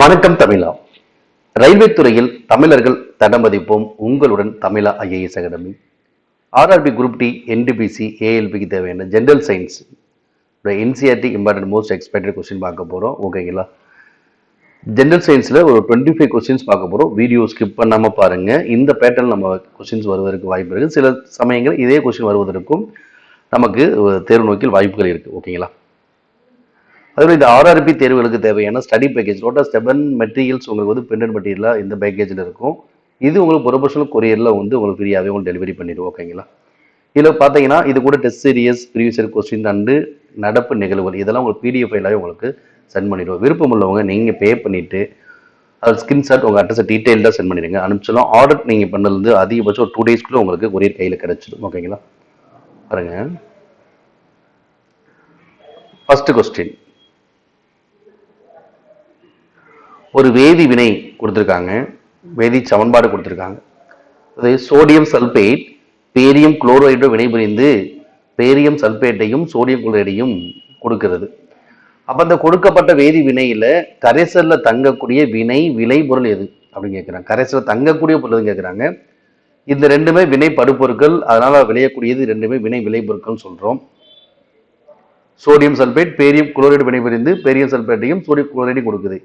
வணக்கம் தமிழா. ரயில்வே துறையில் தமிழர்கள் தடமதிப்போம். உங்களுடன் Tamizha IAS academy. RRB group D NTPC ஏஎல்பிக்கு தேவையான general science NCERT important most expected question பார்க்க போகிறோம் ஓகேங்களா ஜென்ரல் சயின்ஸில் ஒரு டுவெண்ட்டி ஃபைவ் கொஸ்டின்ஸ் பார்க்க போகிறோம் வீடியோ ஸ்கிப் பண்ணாமல் பாருங்கள் இந்த பேட்டர்ன் நம்ம கொஸ்டின்ஸ் வருவதற்கு வாய்ப்பு இருக்குது சில சமயங்கள் இதே கொஸ்டின் வருவதற்கும் நமக்கு தேர்வு நோக்கில் வாய்ப்புகள் இருக்குது ஓகேங்களா அதுவே இந்த ஆர்ஆர்பி தேர்வுகளுக்கு தேவையான study package total seven materials உங்களுக்கு வந்து பிரிண்டட் மெட்டீரியலாக இந்த பேக்கேஜில் இருக்கும். இது உங்களுக்கு ப்ரொபோஷனல் கொரியரில் வந்து உங்களுக்கு ஃப்ரீயாகவே உங்களுக்கு டெலிவரி பண்ணிடுவோம் ஓகேங்களா இதில் பார்த்தீங்கன்னா இது கூட test series previous year question and நடப்பு நிகழ்வுகள் இதெல்லாம் உங்களுக்கு பிடிஎஃப் ஃபைலாகவே உங்களுக்கு சென்ட் பண்ணிடுவோம். விருப்பம் உள்ளவங்க நீங்கள் பே பண்ணிவிட்டு அது ஸ்கிரீன்ஷாட் உங்கள் அட்ரஸை டீட்டெயில்டாக சென்ட் பண்ணிடுங்க. அனுப்பிச்சலாம் ஆர்டர் நீங்கள் பண்ணலேருந்து அதிகபட்சம் ஒரு டூ டேஸ்க்குள்ளே உங்களுக்கு கொரியர் கையில் கிடச்சிடும் ஓகேங்களா பாருங்கள் ஃபஸ்ட்டு கொஸ்டின் ஒரு வேதி வினை கொடுத்துருக்காங்க. வேதி சமன்பாடு கொடுத்துருக்காங்க. அது சோடியம் சல்பேட் பேரியம் குளோரைடோ வினைபுரிந்து பேரியம் சல்பேட்டையும் சோடியம் குளோரைடையும் கொடுக்கிறது. அப்போ அந்த கொடுக்கப்பட்ட வேதி வினையில் கரைசலில் தங்கக்கூடிய வினை விளைபொருள் எது அப்படின்னு கேட்குறாங்க. கரைசலில் தங்கக்கூடிய பொருள் கேட்குறாங்க. இந்த ரெண்டுமே வினை படுபொருட்கள் அதனால் விளையக்கூடியது ரெண்டுமே வினை விளைபொருட்கள்னு சொல்கிறோம் சோடியம் சல்பேட் பேரியம் குளோரைடு வினைபுரிந்து பேரியம் சல்பேட்டையும் சோடியம் குளோரைடையும் கொடுக்குது.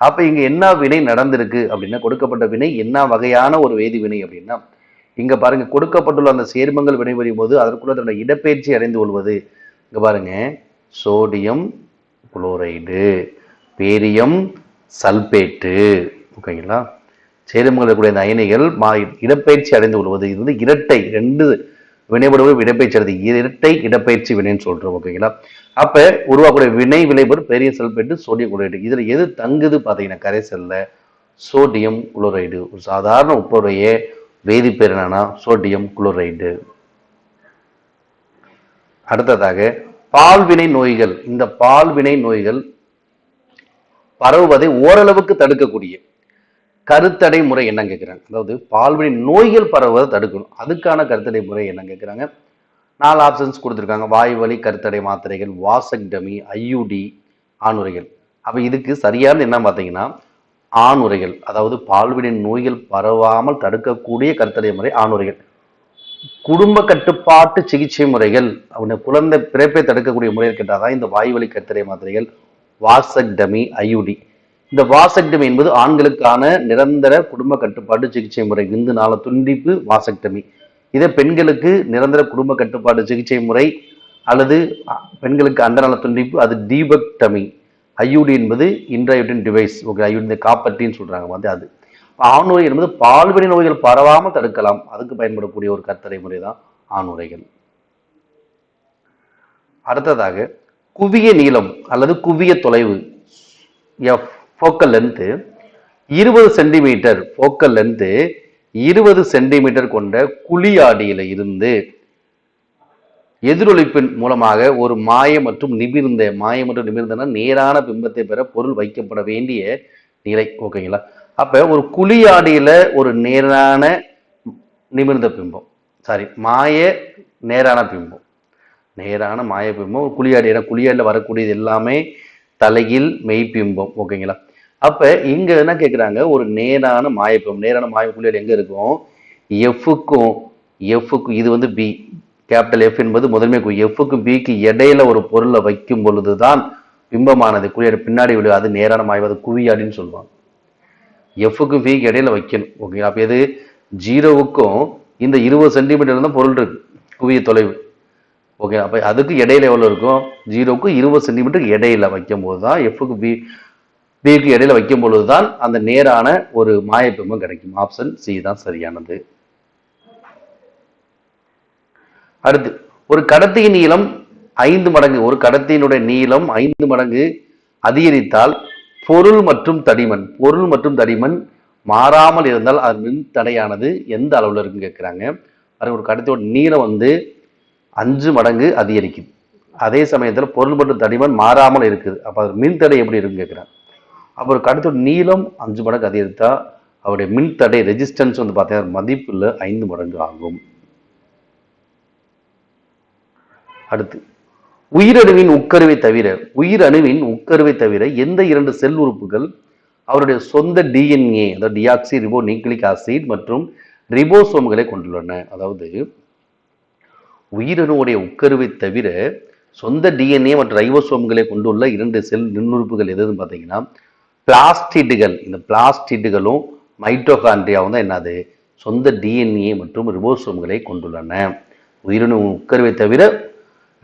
அப்போ இங்கே என்ன வினை நடந்திருக்கு அப்படின்னா கொடுக்கப்பட்ட வினை என்ன வகையான ஒரு வேதி வினை அப்படின்னா இங்கே பாருங்க கொடுக்கப்பட்டுள்ள அந்த சேர்மங்கள் வினைபுரியும் போது அதற்குள்ள தன்னோட இடப்பெயர்ச்சி அடைந்து கொள்வது. இங்கே பாருங்க சோடியம் குளோரைடு பேரியம் சல்பேட்டு. ஓகேங்களா? சேர்மங்கள் இருக்கக்கூடிய இந்த அயனிகள் மா இடப்பெயர்ச்சி அடைந்து கொள்வது. இது வந்து இரட்டை ரெண்டு வினைபடுவது இடப்பெயர்ச்சி அடைந்து இரட்டை இடப்பெயர்ச்சி வினைன்னு சொல்றோம் ஓகேங்களா? அப்ப உருவாக்கூடிய வினை விளைபொருள் பெரிய சல்பேட்டு சோடியம் குளோரைடு இதுல எது தங்குது பாத்தீங்கன்னா கரைசல்ல சோடியம் குளோரைடு ஒரு சாதாரண உப்புடைய வேதிப்பேர் என்னன்னா சோடியம் குளோரைடு அடுத்ததாக பால்வினை நோய்கள். இந்த பால்வினை நோய்கள் பரவுவதை ஓரளவுக்கு தடுக்கக்கூடிய கருத்தடை முறை என்ன கேட்குறாங்க அதாவது பால்வழி நோய்கள் பரவுவதை தடுக்கணும். அதுக்கான கருத்தடை முறை என்ன கேட்குறாங்க நாலு ஆப்ஷன்ஸ் கொடுத்துருக்காங்க. வாய் வழி கருத்தடை மாத்திரைகள் வாசக்டமி ஐயுடி ஆணுரைகள் அப்போ இதுக்கு சரியானது என்ன பார்த்தீங்கன்னா ஆணுரைகள் அதாவது பால்வினை நோய்கள் பரவாமல் தடுக்கக்கூடிய கருத்தடை முறை ஆணுரைகள் குடும்ப கட்டுப்பாட்டு சிகிச்சை முறைகள் அவனை குழந்தை பிறப்பை தடுக்கக்கூடிய முறைகள் கேட்டால் தான் இந்த வாய்வழி கருத்தடை மாத்திரைகள் வாசக்டமி ஐயுடி இந்த வாசக்டமி என்பது ஆண்களுக்கான நிரந்தர குடும்ப கட்டுப்பாட்டு சிகிச்சை முறை விந்து நாள துண்டிப்பு வாசக்டமி. இதே பெண்களுக்கு நிரந்தர குடும்ப கட்டுப்பாடு சிகிச்சை முறை அல்லது பெண்களுக்கு அண்டநல துண்டிப்பு அது டீபக்டமி ஐயூடி என்பது இன்ட்ரயூட்டின் டிவைஸ். ஓகே ஐயூடி இந்த சொல்கிறாங்க வந்து அது. ஆணுரை என்பது பால்வெளி நோய்கள் பரவாமல் தடுக்கலாம். அதுக்கு பயன்படக்கூடிய ஒரு கத்தரை முறை தான் ஆணுரைகள் அடுத்ததாக குவிய நீளம் அல்லது குவிய தொலைவு எஃப் ஃபோக்கல் லென்த்து இருபது சென்டிமீட்டர் ஃபோக்கல் லென்த்து இருபது சென்டிமீட்டர் கொண்ட குழியாடியில் இருந்து எதிரொலிப்பின் மூலமாக ஒரு மாய மற்றும் நிமிர்ந்த மாய மற்றும் நிமிர்ந்தனா நேரான பிம்பத்தை பெற பொருள் வைக்கப்பட வேண்டிய நிலை ஓகேங்களா அப்போ ஒரு குழியாடியில் ஒரு நேரான நிமிர்ந்த பிம்பம் சாரி மாய நேரான பிம்பம் நேரான மாய பிம்பம் ஒரு குழியாடி ஏன்னா குழியாடியில் வரக்கூடியது எல்லாமே தலையில் மெய்பிம்பம் ஓகேங்களா அப்ப இங்க என்ன கேட்குறாங்க ஒரு நேரான மாயப்பம் நேரான மாயப்புள்ளியல் எங்க இருக்கும்? எஃப்க்கும் எஃப்க்கும் இது வந்து பி கேபிட்டல் எஃப் என்பது முதன்மை குறி எஃப்க்கும் பிக்கு இடையில ஒரு பொருளை வைக்கும் பொழுதுதான் பிம்பமானது. குழியாடி பின்னாடி விழு அது நேரான மாய்வு அது குவியாடின்னு சொல்லுவாங்க. எஃப்க்கும் பிக்கு இடையில வைக்கணும். ஓகே அப்ப எது? ஜீரோவுக்கும் இந்த இருபது சென்டிமீட்டர் தான் பொருள் இருக்கு குவிய தொலைவு. ஓகே அப்ப அதுக்கு இடையில எவ்வளவு இருக்கும்? ஜீரோவுக்கும் இருபது சென்டிமீட்டருக்கு இடையில வைக்கும் போது தான் எஃப்க்கு பி பிக்கு இடையில வைக்கும் பொழுதுதான் அந்த நேரான ஒரு மாயப்பிம்பம் கிடைக்கும். ஆப்ஷன் சி தான் சரியானது. அடுத்து ஒரு கடத்தியின் நீளம் ஐந்து மடங்கு. ஒரு கடத்தியினுடைய நீளம் ஐந்து மடங்கு. அதிகரித்தால் பொருள் மற்றும் தடிமன். பொருள் மற்றும் தடிமன் மாறாமல் இருந்தால் அது மின் தடையானது எந்த அளவில் இருக்குன்னு கேட்குறாங்க. அது ஒரு கடத்தியோட நீளம் வந்து அஞ்சு மடங்கு அதிகரிக்குது அதே சமயத்தில் பொருள் மற்றும் தடிமன் மாறாமல் இருக்குது. அப்போ அது மின் தடை எப்படி இருக்குன்னு கேட்குறாங்க. அப்புறம் ஒரு நீளம் அஞ்சு மடங்கு அதிகரித்தால் அவருடைய மின் தடை ரெசிஸ்டன்ஸ் வந்து பார்த்தீங்கன்னா மதிப்பில் ஐந்து மடங்கு ஆகும். அடுத்து உயிரணுவின் உட்கருவை தவிர உயிரணுவின் உட்கருவை தவிர எந்த இரண்டு செல் உறுப்புகள் அவருடைய சொந்த டிஎன்ஏ அதாவது டியாக்சி ரிபோ நியூக்ளிக் ஆசிட் மற்றும் ரிபோசோம்களை கொண்டுள்ளன. அதாவது உயிரணுவுடைய உட்கருவை தவிர சொந்த டிஎன்ஏ மற்றும் ரைபோசோம்களை கொண்டுள்ள இரண்டு செல் நுண்ணுறுப்புகள் எதுன்னு பார்த்தீங்கன்னா பிளாஸ்டிடுகள். இந்த பிளாஸ்டிடுகளும் மைட்டோகாண்ட்ரியாவும் தான் என்னது? சொந்த டிஎன்ஏ மற்றும் ரிபோசோம்களை கொண்டுள்ளன. உயிரணு உட்கருவை தவிர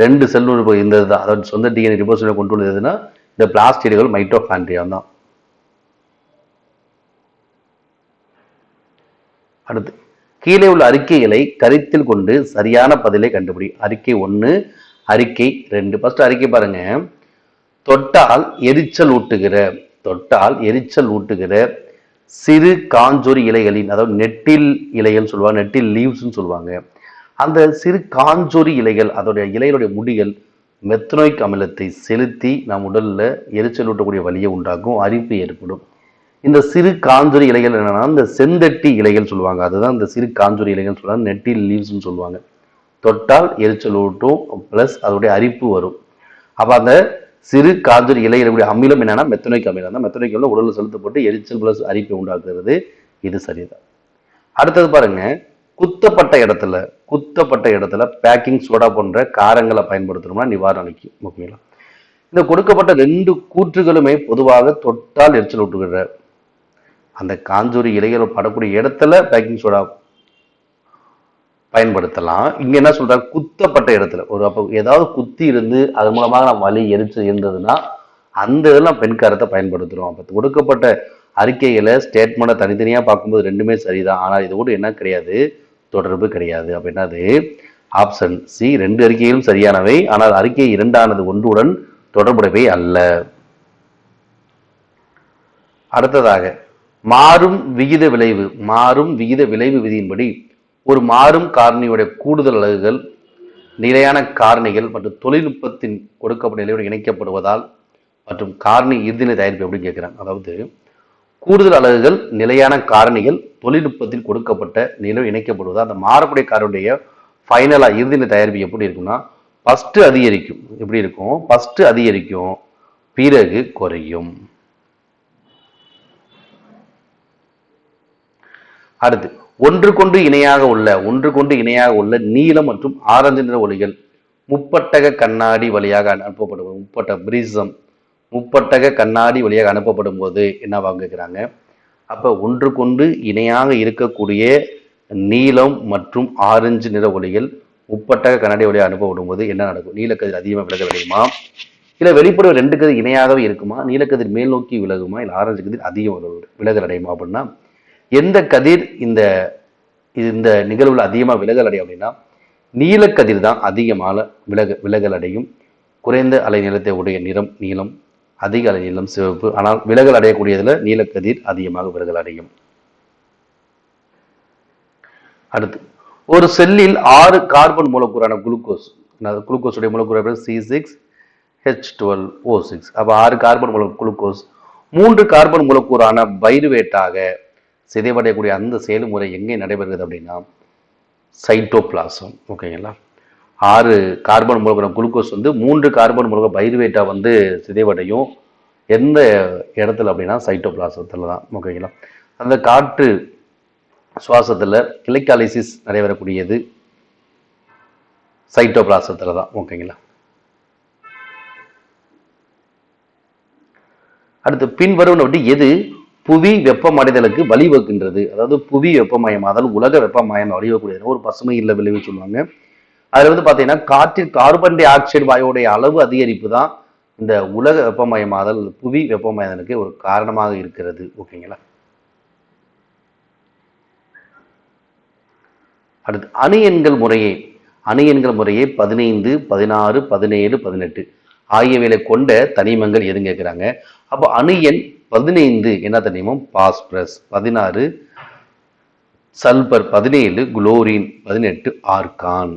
ரெண்டு செல் உறுப்பு இந்த அதாவது சொந்த டிஎன்ஏ ரிபோசோம்களை கொண்டுள்ளது எதுனா இந்த பிளாஸ்டிடுகள் மைட்டோகாண்ட்ரியா தான். அடுத்து கீழே உள்ள அறிக்கைகளை கருத்தில் கொண்டு சரியான பதிலை கண்டுபிடி. அறிக்கை ஒன்று அறிக்கை ரெண்டு. ஃபர்ஸ்ட் அறிக்கை பாருங்க. தொட்டால் எரிச்சல் ஊட்டுகிற தொட்டால் எரிச்சல் ஊட்டுகிற சிறு காஞ்சொரி இலைகளின் அதாவது நெட்டில் இலைகள் சொல்லுவாங்க நெட்டில் லீவ்ஸ்ன்னு சொல்லுவாங்க. அந்த சிறு காஞ்சொரி இலைகள் அதோடைய இலைகளுடைய முடிகள் மெத்தனோய்க் அமிலத்தை செலுத்தி நம் உடலில் எரிச்சல் ஊட்டக்கூடிய வழியை உண்டாக்கும் அரிப்பு ஏற்படும். இந்த சிறு காஞ்சொரி இலைகள் என்னென்னா இந்த செந்தட்டி இலைகள் சொல்லுவாங்க. அதுதான் இந்த சிறு காஞ்சொரி இலைகள் சொல்லுவாங்க நெட்டில் லீவ்ஸ்ன்னு சொல்லுவாங்க. தொட்டால் எரிச்சல் ஊட்டும் ப்ளஸ் அதோடைய அரிப்பு வரும். அப்போ அந்த சிறு காஞ்சொரி இலைகளுடைய அமிலம் என்னென்னா மெத்தனைக்கு அமிலம். தான் மெத்தனைக்கு அமிலம் உடலில் செலுத்தப்பட்டு எரிச்சல் ப்ளஸ் அரிப்பை உண்டாக்குறது இது சரிதான். அடுத்தது பாருங்க குத்தப்பட்ட இடத்துல குத்தப்பட்ட இடத்துல பேக்கிங் சோடா போன்ற காரங்களை பயன்படுத்தணும்னா நிவாரணம் அளிக்கும் ஓகேங்களா? இந்த கொடுக்கப்பட்ட ரெண்டு கூற்றுகளுமே பொதுவாக தொட்டால் எரிச்சல் ஊட்டுகிற அந்த காஞ்சூரி இலைகள் படக்கூடிய இடத்துல பேக்கிங் சோடா பயன்படுத்தலாம். இங்கே என்ன சொல்கிறார் குத்தப்பட்ட இடத்துல. ஒரு அப்போ ஏதாவது குத்தி இருந்து அது மூலமாக நம்ம வலி எரிச்சல் இருந்ததுன்னா அந்த இதெல்லாம் பெண் பயன்படுத்துகிறோம் அப்போ கொடுக்கப்பட்ட அறிக்கைகளை ஸ்டேட்மெண்ட்டை தனித்தனியாக பார்க்கும்போது ரெண்டுமே சரிதான். ஆனால் இது கூட என்ன கிடையாது? தொடர்பு கிடையாது. அப்போ என்னது? ஆப்ஷன் சி ரெண்டு அறிக்கைகளும் சரியானவை. ஆனால் அறிக்கை இரண்டானது ஒன்றுடன் தொடர்புடையவை அல்ல. அடுத்ததாக மாறும் விகித விளைவு. மாறும் விகித விளைவு விதியின்படி ஒரு மாறும் காரணியுடைய கூடுதல் அலகுகள் நிலையான காரணிகள் மற்றும் தொழில்நுட்பத்தின் கொடுக்கப்பட்ட நிலையோடு இணைக்கப்படுவதால் மற்றும் காரணி இறுதிநிலை தயாரிப்பு அப்படின்னு கேட்குறாங்க அதாவது கூடுதல் அலகுகள் நிலையான காரணிகள் தொழில்நுட்பத்தில் கொடுக்கப்பட்ட நிலை இணைக்கப்படுவதால் அந்த மாறக்கூடிய காரனுடைய ஃபைனலாக இறுதிநிலை தயாரிப்பு எப்படி இருக்கும்னா ஃபஸ்ட்டு அதிகரிக்கும். எப்படி இருக்கும்? ஃபஸ்ட்டு அதிகரிக்கும். பிறகு குறையும். அடுத்து ஒன்றுக்கொன்று இணையாக உள்ள ஒன்று கொண்டு இணையாக உள்ள நீலம் மற்றும் ஆரஞ்சு நிற ஒளிகள் முப்பட்டக கண்ணாடி வழியாக அனுப்பப்படும் முப்பட்ட பிரிசம் முப்பட்டக கண்ணாடி வழியாக அனுப்பப்படும் போது என்ன கேட்குறாங்க அப்போ ஒன்றுக்கொண்டு இணையாக இருக்கக்கூடிய நீலம் மற்றும் ஆரஞ்சு நிற ஒளிகள் முப்பட்டக கண்ணாடி வழியாக அனுப்பப்படும் போது என்ன நடக்கும்? நீலக்கதிர் அதிகமாக விலக விளையுமா? இல்லை வெளிப்புற ரெண்டு கதிர் இணையாகவே இருக்குமா? நீலக்கதிர் மேல் நோக்கி விலகுமா? இல்லை ஆரஞ்சு கதிர் அதிகம் விலகல் அடையுமா அப்படின்னா எந்த கதிர் இந்த இந்த நிகழ்வில் அதிகமாக விலகல் அடையும் அப்படின்னா நீலக்கதிர் தான் அதிகமாக விலக விலகல் அடையும். குறைந்த அலைநீளத்தை உடைய நிறம் நீளம் அதிக அலைநீளம் சிவப்பு. ஆனால் விலகல் அடையக்கூடியதில் நீலக்கதிர் அதிகமாக விலகல் அடையும். அடுத்து ஒரு செல்லில் ஆறு கார்பன் மூலக்கூறான குளுக்கோஸ் குளுக்கோஸுடைய மூலக்கூறு C six H twelve O six அப்போ ஆறு கார்பன் மூல குளுக்கோஸ் மூன்று கார்பன் மூலக்கூறான பைருவேட்டாக சிதைவடையக்கூடிய அந்த செயல்முறை எங்கே நடைபெறுகிறது அப்படின்னா சைட்டோபிளாசம் ஓகேங்களா? ஆறு கார்பன் மூலக்கூற குளுக்கோஸ் வந்து மூன்று கார்பன் மூலக பைர்வேட்டாக வந்து சிதைவடையும். எந்த இடத்துல அப்படின்னா சைட்டோபிளாசத்தில் தான். ஓகேங்களா? அந்த காற்று சுவாசத்தில் கிளைக்காலிசிஸ் நடைபெறக்கூடியது சைட்டோபிளாசத்தில் தான். ஓகேங்களா? அடுத்து பின்வரும் அப்படி எது? புவி வெப்பமடைதலுக்கு வழிவகுக்கின்றது. அதாவது புவி வெப்பமயமாதல் உலக வெப்பமயம் வழிவகக்கூடியது ஒரு பசுமை இல்ல விளைவு சொல்லுவாங்க. அதுல வந்து பாத்தீங்கன்னா காற்றில் கார்பன் டை ஆக்சைடு வாயுடைய அளவு அதிகரிப்பு தான் இந்த உலக வெப்பமயமாதல் புவி வெப்பமயதலுக்கு ஒரு காரணமாக இருக்கிறது. ஓகேங்களா? அடுத்து அணு எண்கள் முறையே. அணு எண்கள் முறையே பதினைந்து பதினாறு பதினேழு பதினெட்டு ஆகியவைகளை கொண்ட தனிமங்கள் எதுன்னு கேட்குறாங்க அப்போ அணு எண் பதினைந்து என்னத்த நியமம் பாஸ்பரஸ். பதினாறு சல்பர். பதினேழு குளோரின். பதினெட்டு ஆர்கான்.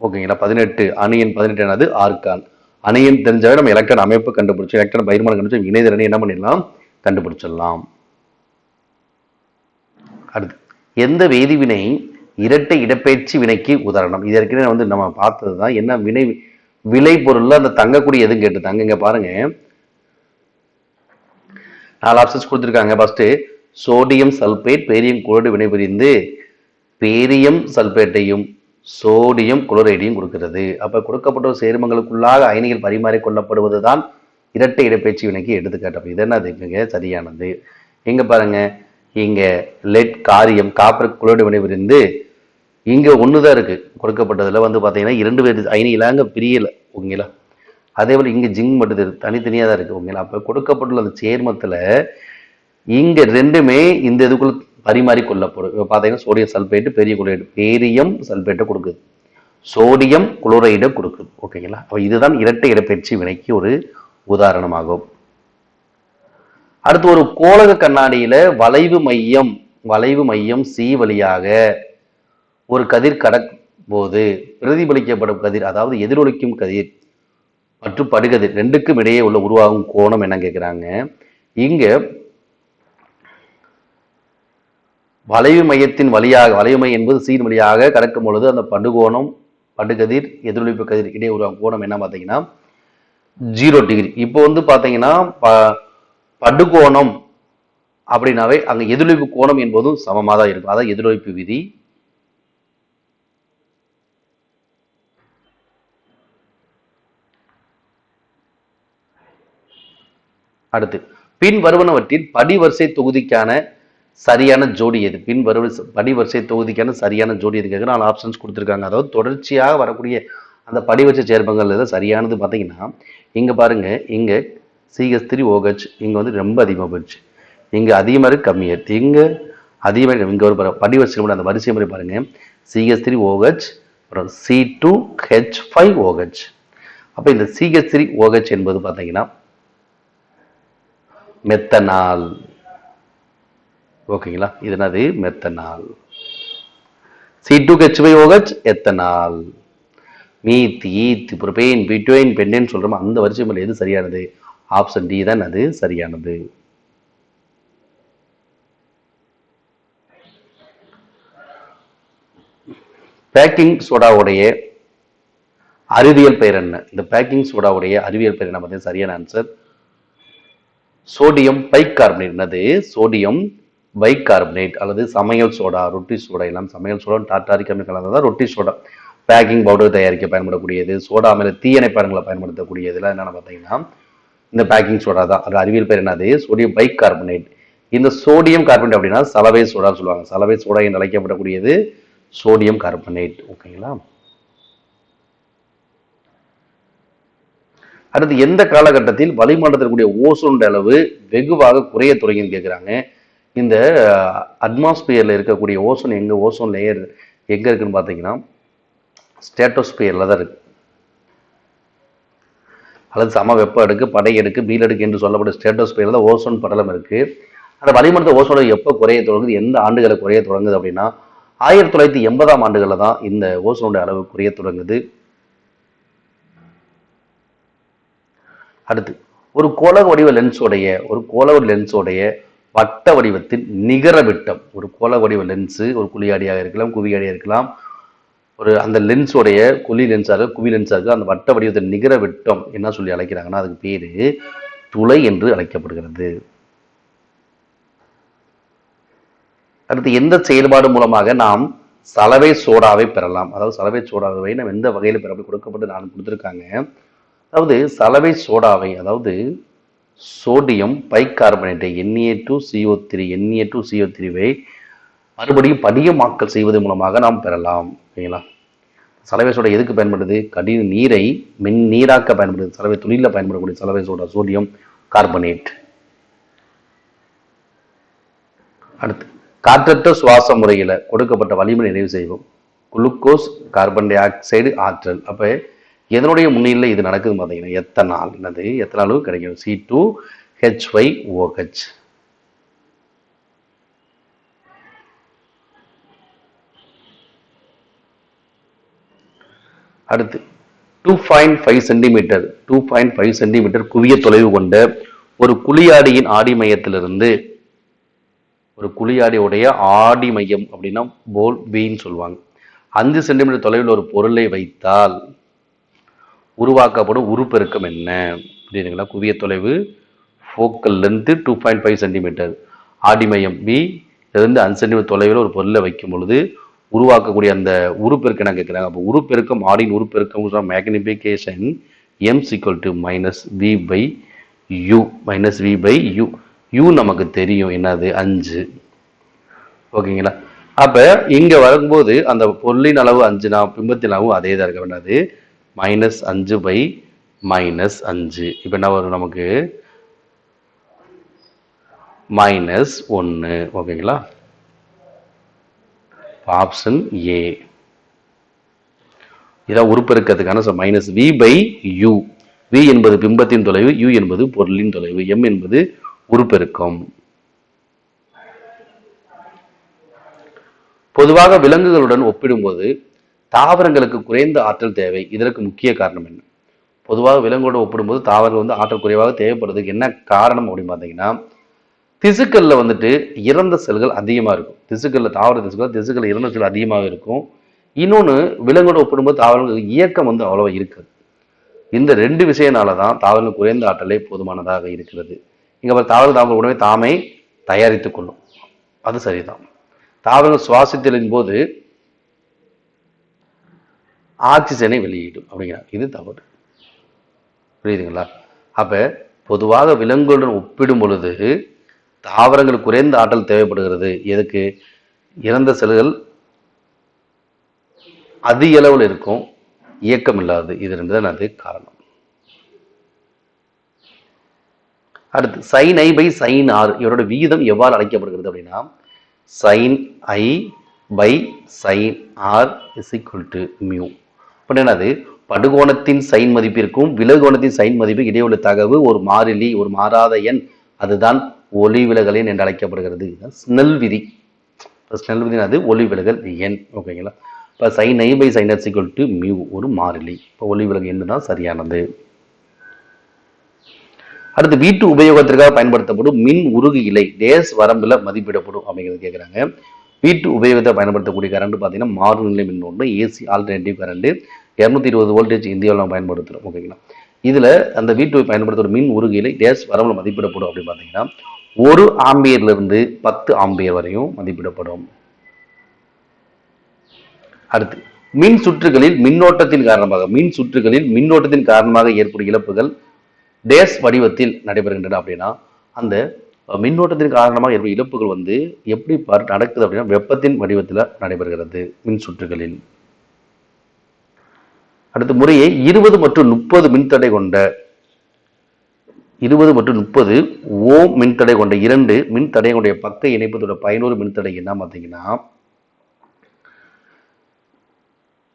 ஓகேங்களா? பதினெட்டு அணியன். பதினெட்டு என்னது? ஆர்கான். அணியன் தெரிஞ்சாவே நம்ம எலக்ட்ரான் அமைப்பு கண்டுபிடிச்சோம் எலக்ட்ரான் பகிர்மானம் கண்டுபிடிச்சோம் இணைதிறனை என்ன பண்ணிடலாம்? கண்டுபிடிச்சிடலாம். அடுத்து எந்த வேதிவினை இரட்டை இடப்பெயர்ச்சி வினைக்கு உதாரணம்? இது ஏற்கனவே வந்து நம்ம பார்த்தது தான் என்ன வினை விளை பொருள்ல அந்த தங்கக்கூடிய எதுன்னு கேட்டுட்டாங்க இங்க பாருங்க. நாலு ஆப்ஷன்ஸ் கொடுத்துருக்காங்க. First sodium sulphate barium chloride வினைபுரிந்து பேரியம் சல்பேட்டையும் சோடியம் குளோரைடையும் கொடுக்கிறது. அப்போ கொடுக்கப்பட்ட ஒரு சேர்மங்களுக்குள்ளாக அயனிகள் பரிமாறிக்கொள்ளப்படுவது தான் இரட்டை இடப்பெயர்ச்சி வினைக்கு எடுத்துக்காட்டு. அப்ப இது என்னதுங்க சரியானது. இங்கே பாருங்கள் இங்கே லெட் காரியம் காப்பர் குளோரைடு வினைபுரிந்து ஒன்று தான் இருக்குது கொடுக்கப்பட்டதில் வந்து பார்த்தீங்கன்னா இரண்டு பேர் அயனிகளாக பிரியலை. ஓகேங்களா? அதே போல் இங்க ஜிங் மட்டும் இருக்கு தனித்தனியா தான் இருக்குது ஓகேங்களா அப்போ கொடுக்கப்பட்டுள்ள அந்த சேர்மத்துல இங்க ரெண்டுமே இந்த இதுக்குள்ள பரிமாறி கொள்ளப்படும். இப்போ பாத்தீங்கன்னா சோடியம் சல்பேட்டு பெரிய குளோரைடு பேரியம் சல்பேட்டை கொடுக்குது. சோடியம் குளோரைடை கொடுக்குது ஓகேங்களா அப்போ இதுதான் இரட்டை இடப்பெயர்ச்சி வினைக்கு ஒரு உதாரணமாகும். அடுத்து ஒரு கோலக கண்ணாடியில வளைவு மையம் வளைவு மையம் சி வழியாக ஒரு கதிர் கடக்கும் போது பிரதிபலிக்கப்படும் கதிர் அதாவது எதிரொலிக்கும் கதிர் மற்றும் படுகதிர் ரெண்டுக்கும் இடையே உள்ள உருவாகும் கோணம் என்ன கேட்குறாங்க இங்கே வளைவு மையத்தின் வழியாக வளைவு மையம் என்பது சீர் வழியாக கடக்கும் பொழுது அந்த படுகோணம் படுகதிர் எதிரொலிப்பு கதிர் இடையே உருவாகும் கோணம் என்ன பார்த்தீங்கன்னா ஜீரோ டிகிரி இப்போ வந்து பார்த்தீங்கன்னா ப படுகோணம் அப்படின்னாவே அங்கே எதிரொலிப்பு கோணம் என்பதும் சமமாக தான் இருக்கும். அதான் எதிரொலிப்பு விதி. அடுத்து பின் வருவனவற்றில் படிவரிசை தொகுதிக்கான சரியான ஜோடி எது? பின் வரு படிவரிசை தொகுதிக்கான சரியான ஜோடி எது? கேட்குற நாலு ஆப்ஷன்ஸ் கொடுத்துருக்காங்க. அதாவது தொடர்ச்சியாக வரக்கூடிய அந்த படிவரிசை சேர்மங்கள் எதாவது சரியானது பார்த்தீங்கன்னா இங்கே பாருங்கள் இங்கே சிஎஸ் த்ரீ ஓஹெச் இங்கே வந்து ரொம்ப அதிகமாக போயிடுச்சு. இங்கே அதிகமாக இருக்குது கம்மியாக இருக்குது இங்கே அதிகமாக இங்கே ஒரு படிவரிசை முறை அந்த வரிசை முறை பாருங்கள் சிஎஸ் த்ரீ ஓஹெச் அப்புறம் C two H five OH அப்போ இந்த சிஹெச் த்ரீ ஓஹெச் என்பது பார்த்தீங்கன்னா மெத்தனால். ஓகேங்களா? இது என்னது? Methanol. C two H five OH ethanol. Meth eth propane butane pentane சொல்றோம்? அந்த வரிசை முறை எது சரியானது? ஆப்ஷன் டி தான் அது சரியானது. பேக்கிங் சோடாவுடைய அறிவியல் பெயர் என்ன? இந்த பேக்கிங் சோடாவுடைய அறிவியல் பெயர் என்ன பார்த்தீங்கன்னா சரியான ஆன்சர் சோடியம் பைகார்பனேட். என்னது? சோடியம் பைகார்பனேட் அல்லது சமையல் சோடா ரொட்டி சோடா எல்லாம் சமையல் சோடா டாட்டாரிக் அமிலம் ரொட்டி சோடா. பேக்கிங் பவுடர் தயாரிக்க பயன்படக்கூடியது சோடா மேல தீயணைப்பாளங்களை பயன்படுத்தக்கூடியது எல்லாம் என்னென்ன பார்த்தீங்கன்னா இந்த பேக்கிங் சோடா தான். அது அறிவியல் பேர் என்னது? Sodium bicarbonate. இந்த சோடியம் கார்பனேட் அப்படின்னா சலவை சோடான்னு சொல்லுவாங்க. சலவை சோடா என்று அழைக்கப்படக்கூடியது சோடியம் கார்பனேட். ஓகேங்களா? அடுத்து எந்த காலகட்டத்தில் வளிமண்டலத்தில் கூடிய ஓசோன் அளவு வெகுவாக குறைய தொடங்கின்னு கேட்குறாங்க இந்த அட்மாஸ்பியரில் இருக்கக்கூடிய ஓசோன் எங்கே ஓசோன் லேயர் எங்கே இருக்குன்னு பார்த்தீங்கன்னா ஸ்டேட்டோஸ்பியரில் தான் இருக்குது அல்லது சம வெப்ப அடுக்கு படை அடுக்கு மீலடுக்கு என்று சொல்லப்படும் ஸ்டேட்டோஸ்பியரில் தான் ஓசோன் படலம் இருக்குது அந்த வளிமண்டல ஓசோன் எப்போ குறைய தொடங்குது எந்த ஆண்டுகளை குறைய தொடங்குது அப்படின்னா ஆயிரத்தி தொள்ளாயிரத்தி எண்பதாம் ஆண்டுகளில் தான் இந்த ஓசோனுடைய அளவு குறைய தொடங்குது. அடுத்து ஒரு கோள வடிவ லென்ஸோடைய ஒரு கோள லென்ஸோடைய வட்ட வடிவத்தின் நிகர விட்டம். ஒரு கோள வடிவ லென்ஸு ஒரு குழியாடியாக இருக்கலாம் குவியாடியாக இருக்கலாம். ஒரு அந்த லென்ஸோடைய குழி லென்ஸாக குவி லென்ஸாக இருக்கு அந்த வட்ட வடிவத்தின் நிகர விட்டம் என்ன சொல்லி அழைக்கிறாங்கன்னா அதுக்கு பேர் துளை என்று அழைக்கப்படுகிறது. அடுத்து எந்த செயல்பாடு மூலமாக நாம் சலவை சோடாவை பெறலாம்? அதாவது சலவை சோடாவை நம்ம எந்த வகையில் பெற கொடுக்கப்பட்டு நான் கொடுத்துருக்காங்க. அதாவது சலவை சோடாவை அதாவது sodium பைகார்பனேட்டை NA two CO three NA two CO த்ரீவை மறுபடியும் படிகமாக்கல் செய்வது மூலமாக நாம் பெறலாம். ஓகேங்களா சலவை சோடா எதுக்கு பயன்படுது? கடின நீரை மென் நீராக்க பயன்படுது. சலவை தொழிலில் பயன்படக்கூடிய சலவை சோடா சோடியம் கார்பனேட். அடுத்து காற்றற்ற சுவாச முறையில் கொடுக்கப்பட்ட வலிமை நிறைவு செய்வோம். குளுக்கோஸ் கார்பன் டை ஆக்சைடு ஆற்றல். அப்போ எதனுடைய முன்னிலையில் இது நடக்குது பார்த்தீங்கன்னா எத்தனால் என்னது? எத்தனாலும் கிடைக்கும்? C two H Y OH அடுத்து two point five centimetre two point five centimetre குவிய தொலைவு கொண்ட ஒரு குழியாடியின் ஆடி மையத்திலிருந்து ஒரு குழியாடியுடைய ஆடி மையம் அப்படின்னா போல் பீன்னு சொல்லுவாங்க. அஞ்சு சென்டிமீட்டர் தொலைவில் ஒரு பொருளை வைத்தால் உருவாக்கப்படும் உருப்பெருக்கம் என்ன? புரியுதுங்களா? குவிய தொலைவு focal length two point five centimetre ஆடிமயம் B இருந்து அஞ்சு சென்டிமீட்டர் தொலைவில் ஒரு பொருளை வைக்கும் பொழுது உருவாக்கக்கூடிய அந்த உருப்பெருக்கம் என்ன கேட்குறாங்க அப்போ உருப்பெருக்கம் ஆடின் உருப்பெருக்கம் magnification M equal to minus V by U minus V by U U நமக்கு தெரியும் என்னது? அஞ்சு. ஓகேங்களா? அப்போ இங்கே வரும்போது அந்த பொருளின் அளவு அஞ்சுனா பிம்பத்தின் அளவு அதே தான் இருக்க வேண்டாது மைனஸ் அஞ்சு பை மைனஸ் அஞ்சு. இப்போ என்ன வரும் நமக்கு? மைனஸ் ஒன்று ஓகேங்களா ஆப்ஷன் ஏ இதான் உருப்பெருக்கத்துக்கான minus V by U V என்பது பிம்பத்தின் தொலைவு யூ என்பது பொருளின் தொலைவு எம் என்பது உருப்பெருக்கம் பொதுவாக விலங்குகளுடன் ஒப்பிடும்போது தாவரங்களுக்கு குறைந்த ஆற்றல் தேவை. இதற்கு முக்கிய காரணம் என்ன? பொதுவாக விலங்கோடு ஒப்பிடும்போது தாவரங்கள் வந்து ஆற்றல் குறைவாக தேவைப்படுறதுக்கு என்ன காரணம் அப்படின்னு பார்த்தீங்கன்னா திசுக்கல்ல வந்துட்டு இறந்த செல்கள் அதிகமாக இருக்கும். திசுக்கல்ல தாவர திசுக்கள் திசுக்கல்ல இறந்த செல் அதிகமாக இருக்கும். இன்னொன்று விலங்கோட ஒப்பிடும்போது தாவரங்களுக்கு இயக்கம் வந்து அவ்வளோவா இருக்காது. இந்த ரெண்டு விஷயனால தான் தாவரங்கள் குறைந்த ஆற்றலே போதுமானதாக இருக்கிறது. இங்கே தாவர தாவரங்கள் தாவர உணவை தாமே தயாரித்து கொள்ளும். அது சரிதான். தாவரங்கள் சுவாசித்தலின் போது ஆக்சிஜனை வெளியிடும் அப்படிங்கிறார். இது தவறு. புரியுதுங்களா? அப்போ பொதுவாக விலங்குகளுடன் ஒப்பிடும் பொழுது தாவரங்கள் குறைந்த ஆற்றல் தேவைப்படுகிறது. எதுக்கு? இறந்த செல்கள் அதிக அளவில் இருக்கும் இயக்கம் இல்லாது இது ரெண்டு தான் அது காரணம். அடுத்து sine I by sine R இவரோட விகிதம் எவ்வாறு அழைக்கப்படுகிறது அப்படின்னா sine I by sine R is equal to mu அப்படி என்னது? படுகோணத்தின் சைன் மதிப்பிற்கும் விலகோணத்தின் சைன் மதிப்பு இடையுள்ள தகவு ஒரு மாறிலி ஒரு மாறாத எண். அதுதான் ஒளி விலகல் எண் என்று அழைக்கப்படுகிறது. ஸ்னெல் விதி. இப்போ ஸ்னெல் விதி அது ஒளி விலகல் எண் ஓகேங்களா இப்போ sine I by sine S to mu ஒரு மாறிலி. இப்போ ஒளி விலகல் எண் தான் சரியானது. அடுத்து வீட்டு உபயோகத்திற்காக பயன்படுத்தப்படும் மின் உருகு இலை டேஸ் வரம்பில் மதிப்பிடப்படும் அப்படிங்கிறது கேட்குறாங்க வீட்டு உபயோகத்தை பயன்படுத்தக்கூடிய கரண்ட் பார்த்தீங்கன்னா மாறுநிலை மின் ஒன்று ஏசி ஆல்டர்னேட்டிவ் கரண்ட்டு இரநூத்தி இருபது வோல்டேஜ் இந்தியாவில் நம்ம பயன்படுத்துகிறோம் ஓகேங்களா இதில் அந்த வீட்டு பயன்படுத்துகிற மின் உருகையில் இலை டேஸ் வரம்பில் மதிப்பிடப்படும் அப்படின்னு பார்த்தீங்கன்னா ஒரு ஆம்பியர்லேருந்து பத்து ஆம்பியர் வரையும் மதிப்பிடப்படும். அடுத்து மின் சுற்றுகளில் மின்னோட்டத்தின் காரணமாக மின் சுற்றுகளில் மின்னோட்டத்தின் காரணமாக ஏற்படும் இழப்புகள் டேஸ் வடிவத்தில் நடைபெறுகின்றன அப்படின்னா அந்த மின்னோட்டத்தின் காரணமாக ஏற்படும் இழப்புகள் வந்து எப்படி நடக்குது அப்படின்னா வெப்பத்தின் வடிவத்தில் நடைபெறுகிறது மின் சுற்றுகளில். அடுத்த முறையே இருபது மற்றும் முப்பது மின்தடை கொண்ட இருபது மற்றும் முப்பது ஓம் மின்தடை கொண்ட இரண்டு மின்தடை கொண்ட பக்க இணைப்பதோட பயனொரு மின்தடை என்ன பார்த்தீங்கன்னா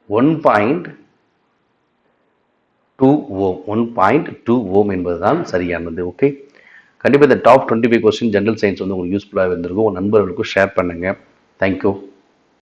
one point two ohm one point two ohm என்பதுதான் சரியானது ஓகே கண்டிப்பாக இந்த top twenty five question general science வந்து உங்களுக்கு யூஸ்ஃபுல்லாக இருந்திருக்கும். உங்கள் நண்பர்களுக்கும் ஷேர் பண்ணுங்கள் தேங்க்யூ